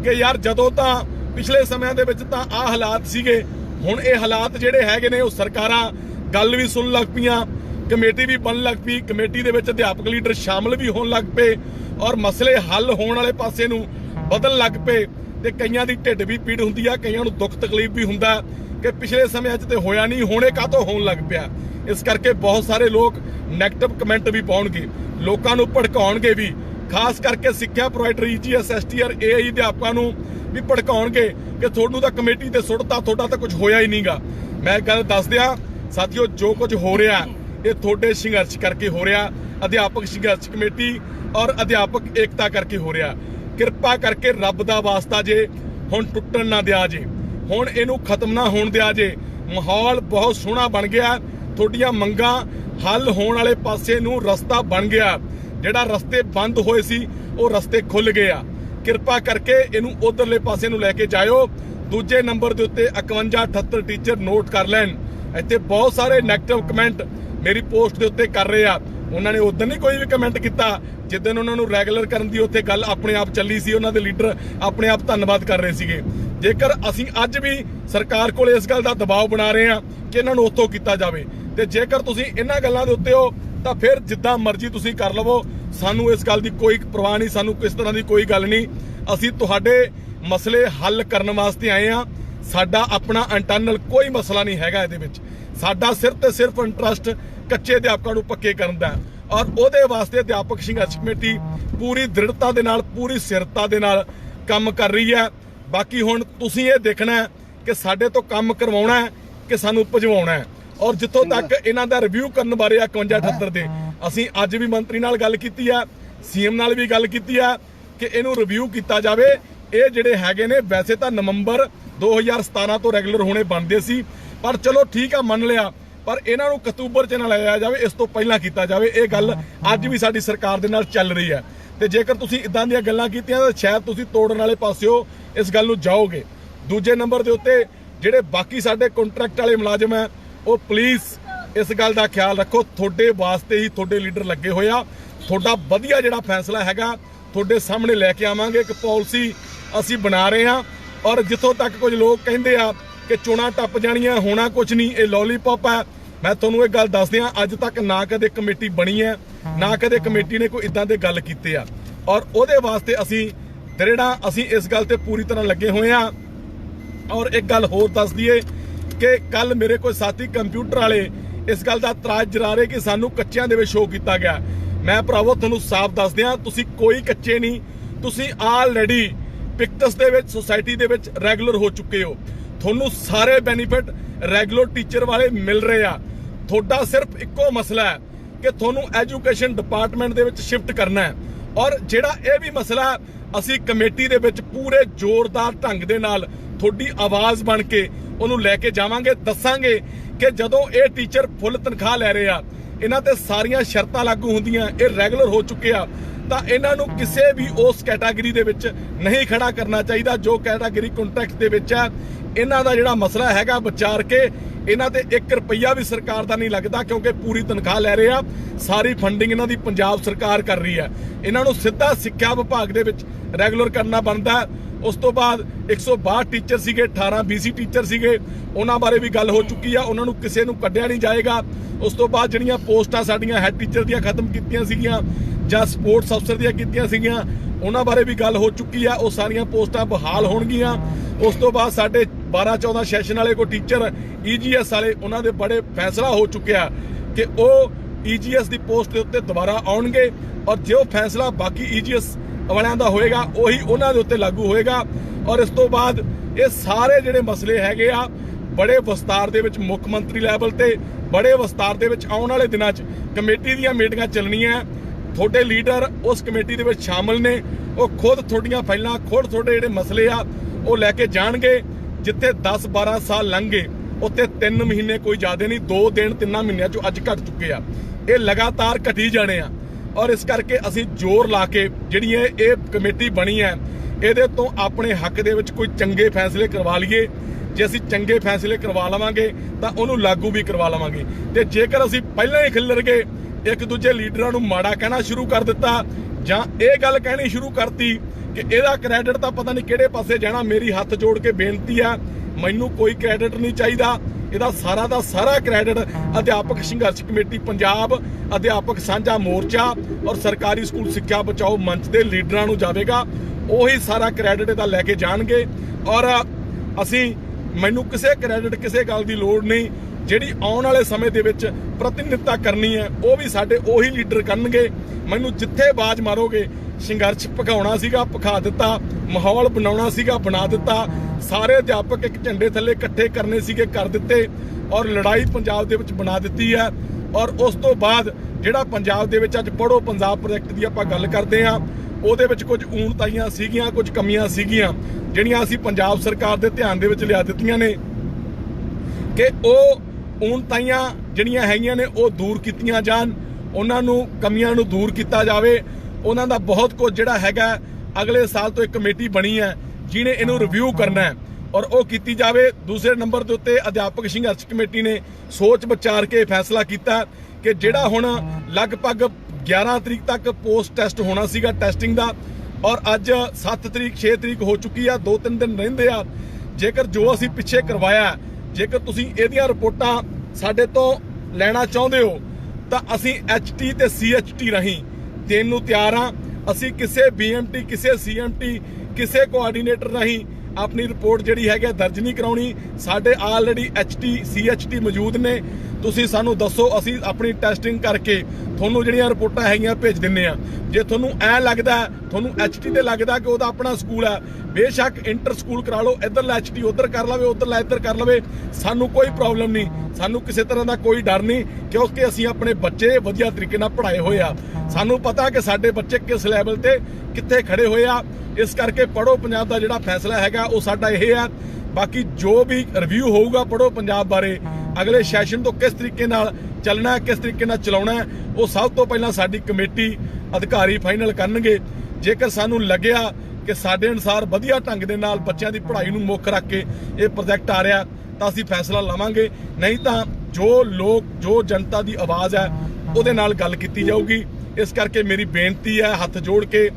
ਕਿ ਯਾਰ ਜਦੋਂ ਤਾਂ ਪਿਛਲੇ ਸਮਿਆਂ ਦੇ ਵਿੱਚ ਤਾਂ ਆ ਹਾਲਾਤ ਸੀਗੇ, ਹੁਣ ਇਹ ਹਾਲਾਤ ਜਿਹੜੇ ਹੈਗੇ ਨੇ ਉਹ ਸਰਕਾਰਾਂ ਗੱਲ ਵੀ ਸੁਣਨ ਲੱਗ ਪਈਆਂ, ਕਮੇਟੀ ਵੀ ਬਣਨ ਲੱਗ ਪਈ, ਕਮੇਟੀ ਦੇ ਵਿੱਚ ਅਧਿਆਪਕ ਲੀਡਰ ਸ਼ਾਮਲ ਵੀ ਹੋਣ ਲੱਗ ਪਏ ਔਰ ਮਸਲੇ ਹੱਲ ਹੋਣ ਵਾਲੇ ਪਾਸੇ ਨੂੰ ਬਦਲ ਲੱਗ ਪਏ ਤੇ ਕਈਆਂ ਦੀ ਢਿੱਡ ਵੀ ਪੀੜ ਹੁੰਦੀ ਆ, ਕਈਆਂ ਨੂੰ ਦੁੱਖ ਤਕਲੀਫ ਵੀ ਹੁੰਦਾ। ਕਿ ਪਿਛਲੇ ਸਮਿਆਂ 'ਚ ਤੇ ਹੋਇਆ ਨਹੀਂ, ਹੁਣੇ ਕਾਹਤੋਂ ਹੋਣ ਲੱਗ ਪਿਆ? ਇਸ ਕਰਕੇ ਬਹੁਤ ਸਾਰੇ ਲੋਕ 네ਗੇਟਿਵ ਕਮੈਂਟ ਵੀ ਪਾਉਣਗੇ। ਲੋਕਾਂ ਨੂੰ ਭੜਕਾਉਣਗੇ ਵੀ, ਖਾਸ ਕਰਕੇ ਸਿੱਖਿਆ ਪ੍ਰੋਵਾਈਡਰ ਈਜੀਐਸ ਐਸਟੀਆਰ ਏਆਈ ਅਧਿਆਪਕਾਂ ਨੂੰ ਵੀ ਭੜਕਾਉਣਗੇ ਕਿ ਤੁਹਾਨੂੰ ਤਾਂ ਕਮੇਟੀ ਤੇ ਸੁੱਟਤਾ, ਤੁਹਾਡਾ ਤਾਂ ਕੁਝ ਹੋਇਆ ਹੀ ਨਹੀਂਗਾ। ਮੈਂ ਇੱਕ ਗੱਲ ਦੱਸ ਦਿਆਂ, ਸਾਥੀਓ, ਜੋ ਕੁਝ ਹੋ ਰਿਹਾ, ਇਹ ਤੁਹਾਡੇ ਸੰਘਰਸ਼ ਕਰਕੇ ਹੋ ਰਿਹਾ, ਅਧਿਆਪਕ ਸੰਘਰਸ਼ ਕਮੇਟੀ ਔਰ ਅਧਿਆਪਕ ਏਕਤਾ ਕਰਕੇ ਹੋ ਰਿਹਾ। ਕਿਰਪਾ ਕਰਕੇ ਰੱਬ ਦਾ ਵਾਸਤਾ ਜੇ, ਹੁਣ ਟੁੱਟਣ ਨਾ ਦਿਆ ਜੇ। ਹੁਣ ਇਹਨੂੰ ਖਤਮ ਨਾ ਹੋਣ ਦਿਆ ਜੇ। ਮਾਹੌਲ ਬਹੁਤ ਸੋਹਣਾ ਬਣ ਗਿਆ। ਤੁਹਾਡੀਆਂ ਮੰਗਾਂ ਹੱਲ ਹੋਣ ਵਾਲੇ ਪਾਸੇ ਨੂੰ ਰਸਤਾ ਬਣ ਗਿਆ। ਜਿਹੜਾ ਰਸਤੇ ਬੰਦ ਹੋਏ ਸੀ, ਉਹ ਰਸਤੇ ਖੁੱਲ ਗਏ ਆ। ਕਿਰਪਾ ਕਰਕੇ ਇਹਨੂੰ ਉਧਰਲੇ ਪਾਸੇ ਨੂੰ ਲੈ ਕੇ ਜਾਇਓ। ਦੂਜੇ ਨੰਬਰ ਦੇ ਉੱਤੇ 51 78 ਟੀਚਰ ਨੋਟ ਕਰ ਲੈਣ। ਇੱਥੇ ਬਹੁਤ ਸਾਰੇ 네ਗੇਟਿਵ ਕਮੈਂਟ ਮੇਰੀ ਪੋਸਟ ਦੇ ਉੱਤੇ ਕਰ ਰਹੇ ਆ। ਉਹਨਾਂ ਨੇ ਉਦੋਂ ਨਹੀਂ ਕੋਈ ਵੀ ਕਮੈਂਟ ਕੀਤਾ। ਜਿੱਦਨ ਉਹਨਾਂ ਨੂੰ ਰੈਗੂਲਰ ਕਰਨ ਦੀ ਉੱਥੇ ਗੱਲ ਆਪਣੇ ਆਪ ਚੱਲੀ ਸੀ। ਉਹਨਾਂ ਦੇ ਲੀਡਰ ਆਪਣੇ ਆਪ ਧੰਨਵਾਦ ਕਰ ਰਹੇ ਸੀਗੇ। ਜੇਕਰ ਅਸੀਂ ਅੱਜ ਵੀ ਸਰਕਾਰ ਕੋਲ ਇਸ ਗੱਲ ਦਾ ਦਬਾਅ ਬਣਾ ਰਹੇ ਹਾਂ ਕਿ ਇਹਨਾਂ ਨੂੰ ਉੱਥੋਂ ਕੀਤਾ ਜਾਵੇ, ਤੇ ਜੇਕਰ ਤੁਸੀਂ ਇਹਨਾਂ ਗੱਲਾਂ ਦੇ ਉੱਤੇ ਹੋ, ਤਾਂ ਫਿਰ ਜਿੱਦਾਂ ਮਰਜ਼ੀ ਤੁਸੀਂ ਕਰ ਲਵੋ। ਸਾਨੂੰ ਇਸ ਗੱਲ ਦੀ ਕੋਈ ਪਰਵਾਹ ਨਹੀਂ, ਸਾਨੂੰ ਕਿਸ ਤਰ੍ਹਾਂ ਦੀ ਕੋਈ ਗੱਲ ਨਹੀਂ। ਅਸੀਂ ਤੁਹਾਡੇ ਮਸਲੇ ਹੱਲ ਕਰਨ ਵਾਸਤੇ ਆਏ ਆ ਸਾਡਾ ਆਪਣਾ ਇੰਟਰਨਲ ਕੋਈ ਮਸਲਾ ਨਹੀਂ ਹੈਗਾ ਇਹਦੇ ਵਿੱਚ। ਸਾਡਾ ਸਿਰਫ ਤੇ ਸਿਰਫ ਇੰਟਰਸਟ ਕੱਚੇ ਅਧਿਆਪਕਾਂ ਨੂੰ ਪੱਕੇ ਕਰਨ ਦਾ ਔਰ ਉਹਦੇ ਵਾਸਤੇ ਅਧਿਆਪਕ ਸੰਘਰਸ਼ ਕਮੇਟੀ ਪੂਰੀ ਦ੍ਰਿੜਤਾ ਦੇ ਨਾਲ, ਪੂਰੀ ਸਿਰਤਾ ਦੇ ਨਾਲ ਕੰਮ ਕਰ ਰਹੀ ਹੈ। ਬਾਕੀ ਹੁਣ ਤੁਸੀਂ ਇਹ ਦੇਖਣਾ ਕਿ ਸਾਡੇ ਤੋਂ ਕੰਮ ਕਰਵਾਉਣਾ ਕਿ ਸਾਨੂੰ ਭਜਵਾਉਣਾ ਹੈ। ਔਰ ਜਿੱਥੋਂ ਤੱਕ ਇਹਨਾਂ ਦਾ ਰਿਵਿਊ ਕਰਨ ਬਾਰੇ ਆ 51 78 ਦੇ ਅਸੀਂ ਅੱਜ ਵੀ ਮੰਤਰੀ ਨਾਲ ਗੱਲ ਕੀਤੀ ਆ ਸੀਐਮ ਨਾਲ ਵੀ ਗੱਲ ਕੀਤੀ ਆ ਕਿ ਇਹਨੂੰ ਰਿਵਿਊ ਕੀਤਾ ਜਾਵੇ। ਇਹ ਜਿਹੜੇ ਹੈਗੇ ਨੇ ਵੈਸੇ ਤਾਂ ਨਵੰਬਰ 2017 ਤੋਂ ਰੈਗੂਲਰ ਹੋਣੇ ਬਣਦੇ ਸੀ ਪਰ ਚਲੋ ਠੀਕ ਆ ਮੰਨ ਲਿਆ। ਪਰ ਇਹਨਾਂ ਨੂੰ ਅਕਤੂਬਰ ਚ ਨਾ ਲਾਇਆ ਜਾਵੇ ਇਸ ਤੋਂ ਪਹਿਲਾਂ ਕੀਤਾ ਜਾਵੇ। ਇਹ ਗੱਲ ਅੱਜ ਵੀ ਸਾਡੀ ਸਰਕਾਰ ਦੇ ਨਾਲ ਚੱਲ ਰਹੀ ਹੈ। ਤੇ ਜੇਕਰ ਤੁਸੀਂ ਇਦਾਂ ਦੀਆਂ ਗੱਲਾਂ ਕੀਤੀਆਂ ਤਾਂ ਸ਼ਾਇਦ ਤੁਸੀਂ ਤੋੜਨ ਵਾਲੇ ਪਾਸਿਓ ਇਸ ਗੱਲ ਨੂੰ ਜਾਓਗੇ। ਦੂਜੇ ਨੰਬਰ ਦੇ ਉੱਤੇ ਜਿਹੜੇ ਬਾਕੀ ਸਾਡੇ ਕੰਟਰੈਕਟ ਵਾਲੇ ਮੁਲਾਜ਼ਮ ਹੈ, ਉਹ ਪਲੀਜ਼ ਇਸ ਗੱਲ ਦਾ ਖਿਆਲ ਰੱਖੋ। ਤੁਹਾਡੇ ਵਾਸਤੇ ਹੀ ਤੁਹਾਡੇ ਲੀਡਰ ਲੱਗੇ ਹੋਏ ਆ। ਤੁਹਾਡਾ ਵਧੀਆ ਜਿਹੜਾ ਫੈਸਲਾ ਹੈਗਾ, ਤੁਹਾਡੇ ਸਾਹਮਣੇ ਲੈ ਕੇ ਆਵਾਂਗੇ। ਇੱਕ ਪਾਲਿਸੀ ਅਸੀਂ ਬਣਾ ਰਹੇ ਹਾਂ। ਔਰ ਜਿੱਥੋਂ ਤੱਕ ਕੁਝ ਲੋਕ ਕਹਿੰਦੇ ਆ ਕਿ ਚੋਣਾਂ ਟੱਪ ਜਾਣੀਆਂ, ਹੋਣਾ ਕੁਝ ਨਹੀਂ, ਇਹ ਲੋਲੀਪੌਪ ਹੈ। ਮੈਂ ਤੁਹਾਨੂੰ ਇਹ ਗੱਲ ਦੱਸ ਦਿਆਂ ਅੱਜ ਤੱਕ ਨਾ ਕਦੇ ਕਮੇਟੀ ਬਣੀ ਹੈ। ਨਾ ਕਦੇ ਕਮੇਟੀ ਨੇ ਕੋਈ ਇਦਾਂ ਦੇ ਗੱਲ ਕੀਤੇ ਆ। ਔਰ ਉਹਦੇ ਵਾਸਤੇ ਅਸੀਂ ਦ੍ਰਿੜਾ ਅਸੀਂ ਇਸ ਗੱਲ ਤੇ ਪੂਰੀ ਤਰ੍ਹਾਂ ਲੱਗੇ ਹੋਏ ਆ। ਔਰ ਇੱਕ ਗੱਲ ਹੋਰ ਦੱਸ ਦਈਏ ਕਿ ਕੱਲ ਮੇਰੇ ਕੋਈ ਸਾਥੀ ਕੰਪਿਊਟਰ ਵਾਲੇ ਇਸ ਗੱਲ ਦਾ ਇਤਰਾਜ਼ ਜਰਾ ਰਹੇ ਕਿ ਸਾਨੂੰ ਕੱਚਿਆਂ ਦੇ ਵਿੱਚ ਸ਼ੋਅ ਕੀਤਾ ਗਿਆ। ਮੈਂ ਭਰਾਵੋ, ਤੁਹਾਨੂੰ ਸਾਫ਼ ਦੱਸ ਦਿਆਂ, ਤੁਸੀਂ ਕੋਈ ਕੱਚੇ ਨਹੀਂ, ਤੁਸੀਂ ਆਲਰੇਡੀ ਪਿਕਟਸ ਦੇ ਵਿੱਚ ਸੁਸਾਇਟੀ ਦੇ ਵਿੱਚ ਰੈਗੂਲਰ ਹੋ ਚੁੱਕੇ ਹੋ। ਤੁਹਾਨੂੰ ਸਾਰੇ ਬੈਨੀਫਿਟ ਰੈਗੂਲਰ ਟੀਚਰ ਵਾਲੇ ਮਿਲ ਰਹੇ ਆ। ਤੁਹਾਡਾ ਸਿਰਫ ਇੱਕੋ ਮਸਲਾ ਹੈ ਕਿ ਤੁਹਾਨੂੰ ਐਜੂਕੇਸ਼ਨ ਡਿਪਾਰਟਮੈਂਟ ਦੇ ਵਿੱਚ ਸ਼ਿਫਟ ਕਰਨਾ ਹੈ। ਔਰ ਜਿਹੜਾ ਇਹ ਵੀ ਮਸਲਾ ਅਸੀਂ ਕਮੇਟੀ ਦੇ ਵਿੱਚ ਪੂਰੇ ਜ਼ੋਰਦਾਰ ਢੰਗ ਦੇ ਨਾਲ ਤੁਹਾਡੀ ਆਵਾਜ਼ ਬਣ ਕੇ ਉਹਨੂੰ ਲੈ ਕੇ ਜਾਵਾਂਗੇ। ਦੱਸਾਂਗੇ ਕਿ ਜਦੋਂ ਇਹ ਟੀਚਰ ਫੁੱਲ ਤਨਖਾਹ ਲੈ ਰਹੇ ਆ, ਇਹਨਾਂ ਤੇ ਸਾਰੀਆਂ ਸ਼ਰਤਾਂ ਲਾਗੂ ਹੁੰਦੀਆਂ, ਇਹ ਰੈਗੂਲਰ ਹੋ ਚੁੱਕੇ ਆ, ਤਾਂ ਇਹਨਾਂ ਨੂੰ ਕਿਸੇ ਵੀ ਉਸ ਕੈਟਾਗਰੀ ਦੇ ਵਿੱਚ ਨਹੀਂ ਖੜਾ ਕਰਨਾ ਚਾਹੀਦਾ। ਜੋ ਕੈਟਾਗਰੀ ਕੰਟੈਕਟ ਦੇ ਵਿੱਚ ਹੈ ਇਹਨਾਂ ਦਾ ਜਿਹੜਾ ਮਸਲਾ ਹੈਗਾ, ਵਿਚਾਰ ਕੇ ਇਹਨਾਂ ਤੇ 1 ਰੁਪਈਆ ਵੀ ਸਰਕਾਰ ਦਾ ਨਹੀਂ ਲੱਗਦਾ ਕਿਉਂਕਿ ਪੂਰੀ ਤਨਖਾਹ ਲੈ ਰਹੇ ਆ। ਸਾਰੀ ਫੰਡਿੰਗ ਇਹਨਾਂ ਦੀ ਪੰਜਾਬ ਸਰਕਾਰ ਕਰ ਰਹੀ ਹੈ। ਇਹਨਾਂ ਨੂੰ ਸਿੱਧਾ ਸਿੱਖਿਆ ਵਿਭਾਗ ਦੇ ਵਿੱਚ ਰੈਗੂਲਰ ਕਰਨਾ ਬਣਦਾ ਉਸ ਤੋਂ ਬਾਅਦ 162 ਟੀਚਰ ਸੀਗੇ 18 BC ਟੀਚਰ ਸੀਗੇ। ਉਹਨਾਂ ਬਾਰੇ ਵੀ ਗੱਲ ਹੋ ਚੁੱਕੀ ਆ। ਉਹਨਾਂ ਨੂੰ ਕਿਸੇ ਨੂੰ ਕੱਢਿਆ ਨਹੀਂ ਜਾਏਗਾ। ਉਸ ਤੋਂ ਬਾਅਦ ਜਿਹੜੀਆਂ ਪੋਸਟਾਂ ਸਾਡੀਆਂ ਹੈੱਡ ਟੀਚਰ ਦੀਆਂ ਖਤਮ ਕੀਤੀਆਂ ਸੀਗੀਆਂ ਜਾਂ ਸਪੋਰਟਸ ਅਫਸਰ ਦੀਆਂ ਕੀਤੀਆਂ ਸੀਗੀਆਂ, ਉਹਨਾਂ ਬਾਰੇ ਵੀ ਗੱਲ ਹੋ ਚੁੱਕੀ ਆ। ਉਹ ਸਾਰੀਆਂ ਪੋਸਟਾਂ ਬਹਾਲ ਹੋਣਗੀਆਂ। ਉਸ ਤੋਂ ਬਾਅਦ ਸਾਡੇ 12 14 ਸੈਸ਼ਨ ਵਾਲੇ ਕੋ ਟੀਚਰ ਈਜੀਐਸ ਵਾਲੇ, ਉਹਨਾਂ ਦੇ ਬੜੇ ਫੈਸਲਾ ਹੋ ਚੁੱਕਿਆ ਕਿ ਉਹ ਈਜੀਐਸ ਦੀ ਪੋਸਟ ਦੇ ਉੱਤੇ ਦੁਬਾਰਾ ਆਉਣਗੇ ਔਰ ਜੋ ਫੈਸਲਾ ਬਾਕੀ ਈਜੀਐਸ ਵਾਲਿਆਂ ਦਾ ਹੋਏਗਾ, ਉਹੀ ਉਹਨਾਂ ਦੇ ਉੱਤੇ ਲਾਗੂ ਹੋਏਗਾ। ਔਰ ਇਸ ਤੋਂ ਬਾਅਦ ਇਹ ਸਾਰੇ ਜਿਹੜੇ ਮਸਲੇ ਹੈਗੇ ਆ, ਬੜੇ ਵਿਸਤਾਰ ਦੇ ਵਿੱਚ ਮੁੱਖ ਮੰਤਰੀ ਲੈਵਲ ਤੇ, ਬੜੇ ਵਿਸਤਾਰ ਦੇ ਵਿੱਚ ਆਉਣ ਵਾਲੇ ਦਿਨਾਂ 'ਚ ਕਮੇਟੀ ਦੀਆਂ ਮੀਟਿੰਗਾਂ ਚੱਲਣੀਆਂ। ਤੁਹਾਡੇ ਲੀਡਰ ਉਸ ਕਮੇਟੀ ਦੇ ਵਿੱਚ ਸ਼ਾਮਲ ਨੇ। ਉਹ ਖੁਦ ਤੁਹਾਡੀਆਂ ਫਾਈਲਾਂ, ਖੁਦ ਤੁਹਾਡੇ ਜਿਹੜੇ ਮਸਲੇ ਆ, ਉਹ ਲੈ ਕੇ ਜਾਣਗੇ। ਜਿੱਥੇ 10 12 ਸਾਲ ਲੰਘ ਗਏ, ਉੱਥੇ 3 ਮਹੀਨੇ ਕੋਈ ਜ਼ਿਆਦਾ ਨਹੀਂ 2 ਦਿਨ 3 ਮਹੀਨਿਆਂ ਚੋਂ ਅੱਜ ਘਟ ਚੁੱਕੇ ਆ। ਇਹ ਲਗਾਤਾਰ ਘਟੀ ਜਾਣੇ ਆ। ਔਰ ਇਸ ਕਰਕੇ ਅਸੀਂ ਜ਼ੋਰ ਲਾ ਕੇ ਜਿਹੜੀ ਇਹ ਇਹ ਕਮੇਟੀ ਬਣੀ ਹੈ, ਇਹਦੇ ਤੋਂ ਆਪਣੇ ਹੱਕ ਦੇ ਵਿੱਚ ਕੋਈ ਚੰਗੇ ਫੈਸਲੇ ਕਰਵਾ ਲਈਏ। ਜੇ ਅਸੀਂ ਚੰਗੇ ਫੈਸਲੇ ਕਰਵਾ ਲਵਾਂਗੇ, ਤਾਂ ਉਹਨੂੰ ਲਾਗੂ ਵੀ ਕਰਵਾ ਲਵਾਂਗੇ। ਤੇ ਜੇਕਰ ਅਸੀਂ ਪਹਿਲਾਂ ਹੀ ਖਿੱਲਰ ਗਏ, ਇੱਕ ਦੂਜੇ ਲੀਡਰਾਂ ਨੂੰ ਮਾੜਾ ਕਹਿਣਾ ਸ਼ੁਰੂ ਕਰ ਦਿੱਤਾ, ਜਾਂ ਇਹ ਗੱਲ ਕਹਿਣੀ ਸ਼ੁਰੂ ਕਰਤੀ ਕਿ ਇਹਦਾ ਕ੍ਰੈਡਿਟ ਤਾਂ ਪਤਾ ਨਹੀਂ ਕਿਹੜੇ ਪਾਸੇ ਜਾਣਾ, ਮੇਰੀ ਹੱਥ ਜੋੜ ਕੇ ਬੇਨਤੀ ਆ, ਮੈਨੂੰ ਕੋਈ ਕ੍ਰੈਡਿਟ ਨਹੀਂ ਚਾਹੀਦਾ। ਇਹਦਾ ਸਾਰਾ ਦਾ ਸਾਰਾ ਕ੍ਰੈਡਿਟ ਅਧਿਆਪਕ ਸੰਘਰਸ਼ ਕਮੇਟੀ, ਪੰਜਾਬ ਅਧਿਆਪਕ ਸਾਂਝਾ ਮੋਰਚਾ ਔਰ ਸਰਕਾਰੀ ਸਕੂਲ ਸਿੱਖਿਆ ਬਚਾਓ ਮੰਚ ਦੇ ਲੀਡਰਾਂ ਨੂੰ ਜਾਵੇਗਾ। ਉਹੀ ਸਾਰਾ ਕ੍ਰੈਡਿਟ ਇਹਦਾ ਲੈ ਕੇ ਜਾਣਗੇ। ਔਰ ਅਸੀਂ, ਮੈਨੂੰ ਕਿਸੇ ਕ੍ਰੈਡਿਟ ਕਿਸੇ ਗੱਲ ਦੀ ਲੋੜ ਨਹੀਂ। ਜਿਹੜੀ ਆਉਣ ਵਾਲੇ ਸਮੇਂ ਦੇ ਵਿੱਚ ਪ੍ਰਤੀਨਿਧਤਾ ਕਰਨੀ ਹੈ, ਉਹ ਵੀ ਸਾਡੇ ਉਹੀ ਲੀਡਰ ਕਰਨਗੇ। ਮੈਨੂੰ ਜਿੱਥੇ ਬਾਜ ਮਾਰੋਗੇ, ਸੰਘਰਸ਼ ਭਗਾਉਣਾ ਸੀਗਾ, ਭਖਾ ਦਿੱਤਾ, ਮਾਹੌਲ ਬਣਾਉਣਾ ਸੀਗਾ, ਬਣਾ ਦਿੱਤਾ। ਸਾਰੇ ਅਧਿਆਪਕ ਇੱਕ ਝੰਡੇ ਥੱਲੇ ਇਕੱਠੇ ਕਰਨੇ ਸੀਗੇ, ਕਰ ਦਿੱਤੇ ਔਰ ਲੜਾਈ ਪੰਜਾਬ ਦੇ ਵਿੱਚ ਬਣਾ ਦਿੱਤੀ ਹੈ। ਔਰ ਉਸ ਤੋਂ ਬਾਅਦ ਜਿਹੜਾ ਪੰਜਾਬ ਦੇ ਵਿੱਚ ਅੱਜ ਪੜੋ ਪੰਜਾਬ ਪ੍ਰੋਜੈਕਟ ਦੀ ਆਪਾਂ ਗੱਲ ਕਰਦੇ ਹਾਂ, ਉਹਦੇ ਵਿੱਚ ਕੁਝ ਊਣਤਾਈਆਂ ਸੀਗੀਆਂ, ਕੁਝ ਕਮੀਆਂ ਸੀਗੀਆਂ, ਜਿਹੜੀਆਂ ਅਸੀਂ ਪੰਜਾਬ ਸਰਕਾਰ ਦੇ ਧਿਆਨ ਦੇ ਵਿੱਚ ਲਿਆ ਦਿੱਤੀਆਂ ਨੇ ਕਿ ਉਹ ਊਣਤਾਈਆਂ ਜਿਹੜੀਆਂ ਹੈਗੀਆਂ ਨੇ ਉਹ ਦੂਰ ਕੀਤੀਆਂ ਜਾਣ। ਉਹਨਾਂ ਨੂੰ ਕਮੀਆਂ ਨੂੰ ਦੂਰ ਕੀਤਾ ਜਾਵੇ। ਉਹਨਾਂ ਦਾ ਬਹੁਤ ਕੁਝ ਜਿਹੜਾ ਹੈਗਾ ਅਗਲੇ ਸਾਲ ਤੋਂ ਇੱਕ ਕਮੇਟੀ ਬਣੀ ਹੈ ਜਿਹਨੇ ਇਹਨੂੰ ਰਿਵਿਊ ਕਰਨਾ ਹੈ। ਔਰ ਉਹ ਕੀਤੀ ਜਾਵੇ। ਦੂਸਰੇ ਨੰਬਰ ਦੇ ਉੱਤੇ ਅਧਿਆਪਕ ਸੰਘਰਸ਼ ਕਮੇਟੀ ਨੇ ਸੋਚ ਵਿਚਾਰ ਕੇ ਫੈਸਲਾ ਕੀਤਾ ਕਿ ਜਿਹੜਾ ਹੁਣ ਲਗਭਗ 11 ਤਰੀਕ ਤੱਕ ਪੋਸਟ ਟੈਸਟ ਹੋਣਾ ਸੀਗਾ ਟੈਸਟਿੰਗ ਦਾ। ਔਰ ਅੱਜ 7 ਤਰੀਕ 6 ਤਰੀਕ ਹੋ ਚੁੱਕੀ ਆ ਦੋ ਤਿੰਨ ਦਿਨ ਰਹਿੰਦੇ ਆ। ਜੇਕਰ ਜੋ ਅਸੀਂ ਪਿੱਛੇ ਕਰਵਾਇਆ ਜੇਕਰ ਤੁਸੀਂ ਇਹਦੀਆਂ ਰਿਪੋਰਟਾਂ ਸਾਡੇ ਤੋਂ ਲੈਣਾ ਚਾਹੁੰਦੇ ਹੋ, ਤਾਂ ਅਸੀਂ HT ਤੇ CHT ਰਾਹੀਂ ਦੇਣ ਨੂੰ ਤਿਆਰ ਹਾਂ। ਅਸੀਂ ਕਿਸੇ BMT ਕਿਸੇ CMT ਕਿਸੇ ਕੋਆਰਡੀਨੇਟਰ ਰਾਹੀਂ ਆਪਣੀ ਰਿਪੋਰਟ ਜਿਹੜੀ ਹੈਗੀ ਦਰਜ ਨਹੀਂ ਕਰਾਉਣੀ। ਸਾਡੇ ਆਲਰੇਡੀ HT CHT ਮੌਜੂਦ ਨੇ। ਤੁਸੀਂ ਸਾਨੂੰ ਦੱਸੋ ਅਸੀਂ ਆਪਣੀ ਟੈਸਟਿੰਗ ਕਰਕੇ ਤੁਹਾਨੂੰ ਜਿਹੜੀਆਂ ਰਿਪੋਰਟਾਂ ਹੈਗੀਆਂ ਭੇਜ ਦਿੰਨੇ ਆ। ਜੇ ਤੁਹਾਨੂੰ ਐ ਲੱਗਦਾ ਹੈ, ਤੁਹਾਨੂੰ HT ਤੇ ਲੱਗਦਾ ਕਿ ਉਹਦਾ ਆਪਣਾ ਸਕੂਲ ਹੈ ਬੇਸ਼ੱਕ ਇੰਟਰ ਸਕੂਲ ਕਰਾ ਲਓ ਇੱਧਰ HT ਉੱਧਰ ਕਰ ਲਵੇ ਉੱਧਰ ਇੱਧਰ ਕਰ ਲਵੇ ਸਾਨੂੰ ਕੋਈ ਪ੍ਰੋਬਲਮ ਨਹੀਂ। ਸਾਨੂੰ ਕਿਸੇ ਤਰ੍ਹਾਂ ਦਾ ਕੋਈ ਡਰ ਨਹੀਂ ਕਿਉਂਕਿ ਅਸੀਂ ਆਪਣੇ ਬੱਚੇ ਵਧੀਆ ਤਰੀਕੇ ਨਾਲ ਪੜ੍ਹਾਏ ਹੋਏ ਆ। ਸਾਨੂੰ ਪਤਾ ਕਿ ਸਾਡੇ ਬੱਚੇ ਕਿਸ ਲੈਵਲ ਤੇ ਕਿੱਥੇ ਖੜੇ ਹੋਏ ਆ। ਇਸ ਕਰਕੇ ਪੜੋ ਪੰਜਾਬ ਦਾ ਜਿਹੜਾ ਫੈਸਲਾ ਹੈਗਾ ਉਹ ਸਾਡਾ ਇਹ ਆ। ਬਾਕੀ ਜੋ ਵੀ ਰਿਵਿਊ ਹੋਊਗਾ ਪੜੋ ਪੰਜਾਬ ਬਾਰੇ। ਅਗਲੇ ਸੈਸ਼ਨ ਤੋਂ ਕਿਸ ਤਰੀਕੇ ਨਾਲ ਚੱਲਣਾ ਹੈ ਕਿਸ ਤਰੀਕੇ ਨਾਲ ਚਲਾਉਣਾ ਹੈ, ਉਹ ਸਭ ਤੋਂ ਪਹਿਲਾਂ ਸਾਡੀ ਕਮੇਟੀ ਅਧਿਕਾਰੀ ਫਾਈਨਲ ਕਰਨਗੇ। ਜੇਕਰ ਸਾਨੂੰ ਲੱਗਿਆ ਕਿ ਸਾਡੇ ਅਨੁਸਾਰ ਵਧੀਆ ਢੰਗ ਦੇ ਨਾਲ ਬੱਚਿਆਂ ਦੀ ਪੜ੍ਹਾਈ ਨੂੰ ਮੁੱਖ ਰੱਖ ਕੇ ਇਹ ਪ੍ਰੋਜੈਕਟ ਆ ਰਿਹਾ, ਤਾਂ ਅਸੀਂ ਫੈਸਲਾ ਲਵਾਂਗੇ। ਨਹੀਂ ਤਾਂ ਜੋ ਲੋਕ, ਜੋ ਜਨਤਾ ਦੀ ਆਵਾਜ਼ ਹੈ, ਉਹਦੇ ਨਾਲ ਗੱਲ ਕੀਤੀ ਜਾਊਗੀ। ਇਸ ਕਰਕੇ ਮੇਰੀ ਬੇਨਤੀ ਹੈ ਹੱਥ ਜੋੜ ਕੇ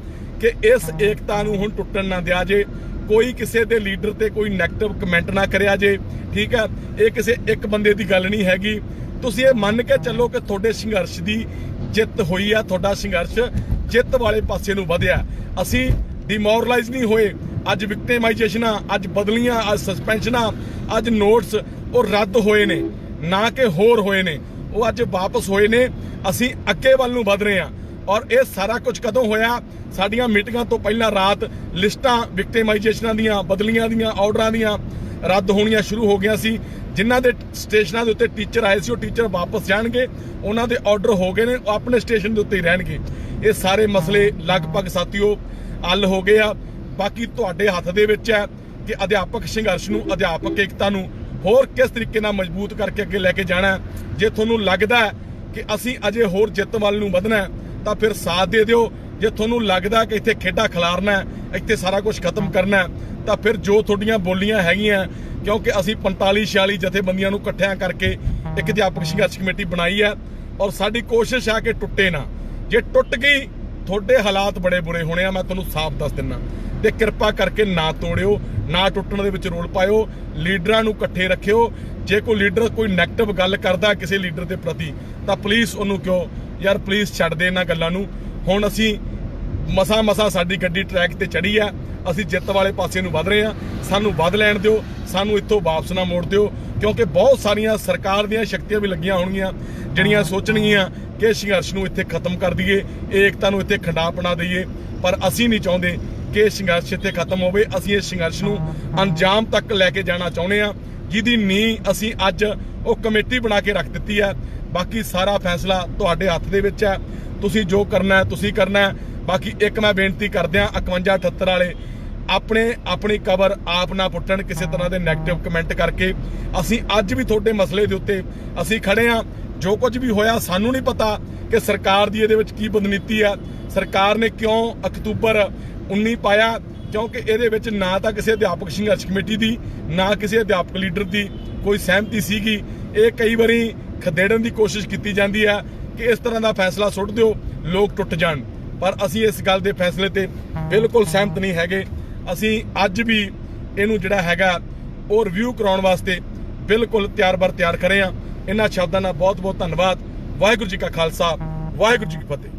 ਕਿ ਇਸ ਏਕਤਾ ਨੂੰ ਹੁਣ ਟੁੱਟਣ ਨਾ ਦਿਆ ਜੇ। ਕੋਈ ਕਿਸੇ ਦੇ ਲੀਡਰ ਤੇ ਕੋਈ ਨੈਗੇਟਿਵ ਕਮੈਂਟ ਨਾ ਕਰਿਆ ਜੇ, ਠੀਕ ਹੈ? ਇਹ ਕਿਸੇ ਇੱਕ ਬੰਦੇ ਦੀ ਗੱਲ ਨਹੀਂ ਹੈਗੀ। ਤੁਸੀਂ ਇਹ ਮੰਨ ਕੇ ਚੱਲੋ ਕਿ ਤੁਹਾਡੇ ਸੰਘਰਸ਼ ਦੀ ਜਿੱਤ ਹੋਈ ਆ, ਤੁਹਾਡਾ ਸੰਘਰਸ਼ ਜਿੱਤ ਵਾਲੇ ਪਾਸੇ ਨੂੰ ਵਧਿਆ। ਅਸੀਂ ਡਿਮੋਰਲਾਈਜ਼ ਨਹੀਂ ਹੋਏ। ਅੱਜ ਵਿਕਟਿਮਾਈਜੇਸ਼ਨਾਂ ਅੱਜ ਬਦਲੀਆਂ, ਅੱਜ ਸਸਪੈਂਸ਼ਨਾਂ ਅੱਜ ਨੋਟਸ ਉਹ ਰੱਦ ਹੋਏ ਨੇ, ਨਾ ਕਿ ਹੋਰ ਹੋਏ ਨੇ। ਉਹ ਅੱਜ ਵਾਪਸ ਹੋਏ ਨੇ। ਅਸੀਂ ਅੱਗੇ ਵੱਲ ਨੂੰ ਵਧ ਰਹੇ ਹਾਂ। ਔਰ ਇਹ ਸਾਰਾ ਕੁਝ ਕਦੋਂ ਹੋਇਆ? ਸਾਡੀਆਂ ਮੀਟਿੰਗਾਂ ਤੋਂ ਪਹਿਲਾਂ ਰਾਤ ਲਿਸਟਾਂ ਵਿਕਟਿਮਾਈਜੇਸ਼ਨਾਂ ਦੀਆਂ, ਬਦਲੀਆਂ ਦੀਆਂ, ਆਰਡਰਾਂ ਦੀਆਂ ਰੱਦ ਹੋਣੀਆਂ ਸ਼ੁਰੂ ਹੋ ਗਈਆਂ ਸੀ। ਜਿਨ੍ਹਾਂ ਦੇ ਸਟੇਸ਼ਨਾਂ ਦੇ ਉੱਤੇ ਟੀਚਰ ਆਏ ਸੀ, ਉਹ ਟੀਚਰ ਵਾਪਸ ਜਾਣਗੇ। ਉਹਨਾਂ ਦੇ ਆਰਡਰ ਹੋ ਗਏ ਨੇ, ਉਹ ਆਪਣੇ ਸਟੇਸ਼ਨ ਦੇ ਉੱਤੇ ਹੀ ਰਹਿਣਗੇ। ਇਹ ਸਾਰੇ ਮਸਲੇ ਲਗਭਗ ਸਾਥੀਓ ਹੱਲ ਹੋ ਗਏ ਆ। ਬਾਕੀ ਤੁਹਾਡੇ ਹੱਥ ਦੇ ਵਿੱਚ ਹੈ ਕਿ ਅਧਿਆਪਕ ਸੰਘਰਸ਼ ਨੂੰ, ਅਧਿਆਪਕ ਏਕਤਾ ਨੂੰ ਹੋਰ ਕਿਸ ਤਰੀਕੇ ਨਾਲ ਮਜ਼ਬੂਤ ਕਰਕੇ ਅੱਗੇ ਲੈ ਕੇ ਜਾਣਾ ਜੇ ਤੁਹਾਨੂੰ ਲੱਗਦਾ ਕਿ ਅਸੀਂ ਅਜੇ ਹੋਰ ਜਿੱਤ ਵੱਲ ਨੂੰ ਵਧਣਾ ਤਾਂ ਫਿਰ ਸਾਥ ਦੇ ਦਿਓ। ਜੇ ਤੁਹਾਨੂੰ ਲੱਗਦਾ ਕਿ ਇੱਥੇ ਖੇਡਾ ਖਿਲਾਰਨਾ ਇੱਥੇ ਸਾਰਾ ਕੁਝ ਖਤਮ ਕਰਨਾ ਤਾਂ ਫਿਰ ਜੋ ਤੁਹਾਡੀਆਂ ਬੋਲੀਆਂ ਹੈਗੀਆਂ, ਕਿਉਂਕਿ ਅਸੀਂ 45 46 ਜਥੇਬੰਦੀਆਂ ਨੂੰ ਇਕੱਠਿਆਂ ਕਰਕੇ ਇੱਕ ਅਧਿਆਪਕ ਸੰਘਰਸ਼ ਕਮੇਟੀ ਬਣਾਈ ਹੈ ਔਰ ਸਾਡੀ ਕੋਸ਼ਿਸ਼ ਹੈ ਕਿ ਟੁੱਟੇ ਨਾ। ਜੇ ਟੁੱਟ ਗਈ, ਤੁਹਾਡੇ ਹਾਲਾਤ ਬੜੇ ਬੁਰੇ ਹੋਣੇ ਆ, ਮੈਂ ਤੁਹਾਨੂੰ ਸਾਫ਼ ਦੱਸ ਦਿੰਨਾ। ਤੇ ਕਿਰਪਾ ਕਰਕੇ ਨਾ ਤੋੜਿਓ, ਨਾ ਟੁੱਟਣ ਦੇ ਵਿੱਚ ਰੋਲ ਪਾਇਓ, ਲੀਡਰਾਂ ਨੂੰ ਇਕੱਠੇ ਰੱਖਿਓ। ਜੇ ਕੋਈ ਲੀਡਰ ਕੋਈ ਨੈਗੇਟਿਵ ਗੱਲ ਕਰਦਾ ਕਿਸੇ ਲੀਡਰ ਦੇ ਪ੍ਰਤੀ, ਤਾਂ ਪਲੀਜ਼ ਉਹਨੂੰ ਕਿਉਂ ਯਾਰ ਪਲੀਜ਼ ਛੱਡ ਦੇ ਇਹਨਾਂ ਗੱਲਾਂ ਨੂੰ। ਹੁਣ ਅਸੀਂ ਮਸਾ ਮਸਾ ਸਾਡੀ ਗੱਡੀ ਟਰੈਕ ਤੇ ਚੜੀ ਆ। ਅਸੀਂ ਜਿੱਤ ਵਾਲੇ ਪਾਸੇ ਨੂੰ ਵਧ ਰਹੇ ਆ। ਸਾਨੂੰ ਵੱਧ ਲੈਣ ਦਿਓ। ਸਾਨੂੰ ਇੱਥੋਂ ਵਾਪਸ ਨਾ ਮੋੜ ਦਿਓ। ਕਿਉਂਕਿ ਬਹੁਤ ਸਾਰੀਆਂ ਸਰਕਾਰ ਦੀਆਂ ਸ਼ਕਤੀਆਂ ਵੀ ਲੱਗੀਆਂ ਹੋਣਗੀਆਂ, ਜਿਹੜੀਆਂ ਸੋਚਣਗੀਆਂ ਕਿ ਸੰਘਰਸ਼ ਨੂੰ ਇੱਥੇ ਖਤਮ ਕਰ ਦਈਏ, ਏਕਤਾ ਨੂੰ ਇੱਥੇ ਖੰਡਾ ਬਣਾ ਦਈਏ। ਪਰ ਅਸੀਂ ਨਹੀਂ ਚਾਹੁੰਦੇ ਕਿ ਸੰਘਰਸ਼ ਇੱਥੇ ਖਤਮ ਹੋਵੇ। ਅਸੀਂ ਇਸ ਸੰਘਰਸ਼ ਨੂੰ ਅੰਜਾਮ ਤੱਕ ਲੈ ਕੇ ਜਾਣਾ ਚਾਹੁੰਦੇ ਆ। ਜਿਹਦੀ ਨੀਂਹ ਅਸੀਂ ਅੱਜ ਉਹ ਕਮੇਟੀ ਬਣਾ ਕੇ ਰੱਖ ਦਿੱਤੀ ਹੈ ਬਾਕੀ ਸਾਰਾ ਫੈਸਲਾ ਤੁਹਾਡੇ ਹੱਥ ਦੇ ਵਿੱਚ ਹੈ। ਤੁਸੀਂ ਜੋ ਕਰਨਾ ਹੈ, ਤੁਸੀਂ ਕਰਨਾ ਹੈ। ਬਾਕੀ ਇੱਕ ਮੈਂ ਬੇਨਤੀ ਕਰਦਿਆਂ 51 78 ਵਾਲੇ, ਆਪਣੇ, ਆਪਣੀ ਕਬਰ ਆਪ ਨਾ ਪੁੱਟਣ, ਕਿਸੇ ਤਰ੍ਹਾਂ ਦੇ 네ਗੇਟਿਵ ਕਮੈਂਟ ਕਰਕੇ। ਅਸੀਂ ਅੱਜ ਵੀ ਤੁਹਾਡੇ ਮਸਲੇ ਦੇ ਉੱਤੇ ਅਸੀਂ ਖੜੇ ਆ ਜੋ ਕੁਝ ਵੀ ਹੋਇਆ, ਸਾਨੂੰ ਨਹੀਂ ਪਤਾ ਕਿ ਸਰਕਾਰ ਦੀ ਇਹਦੇ ਵਿੱਚ ਕੀ ਬਦਨੀਤੀ ਆ ਸਰਕਾਰ ਨੇ ਕਿਉਂ ਅਕਤੂਬਰ 19 ਪਾਇਆ? ਕਿਉਂਕਿ ਇਹਦੇ ਵਿੱਚ ਨਾ ਤਾਂ ਕਿਸੇ ਅਧਿਆਪਕ ਸੰਘਰਸ਼ ਕਮੇਟੀ ਦੀ, ਨਾ ਕਿਸੇ ਅਧਿਆਪਕ ਲੀਡਰ ਦੀ ਕੋਈ ਸਹਿਮਤੀ ਸੀਗੀ। ਇਹ ਕਈ ਵਾਰੀ ਖਦੇੜਨ ਦੀ ਕੋਸ਼ਿਸ਼ ਕੀਤੀ ਜਾਂਦੀ ਹੈ ਕਿ ਇਸ ਤਰ੍ਹਾਂ ਦਾ ਫੈਸਲਾ ਸੁੱਟ ਦਿਓ ਲੋਕ ਟੁੱਟ ਜਾਣ। ਪਰ ਅਸੀਂ ਇਸ ਗੱਲ ਦੇ ਫੈਸਲੇ ਤੇ ਬਿਲਕੁਲ ਸਹਿਮਤ ਨਹੀਂ ਹੈਗੇ। ਅਸੀਂ ਅੱਜ ਵੀ ਇਹਨੂੰ ਜਿਹੜਾ ਹੈਗਾ ਉਹ ਰਿਵਿਊ ਕਰਾਉਣ ਵਾਸਤੇ ਬਿਲਕੁਲ ਤਿਆਰ-ਬਰ ਤਿਆਰ ਕਰੇ ਆ ਇਹਨਾਂ ਸ਼ਬਦਾਂ ਨਾਲ ਬਹੁਤ-ਬਹੁਤ ਧੰਨਵਾਦ। ਵਾਹਿਗੁਰੂ ਜੀ ਕਾ ਖਾਲਸਾ ਵਾਹਿਗੁਰੂ ਜੀ ਕੀ ਫਤਿਹ।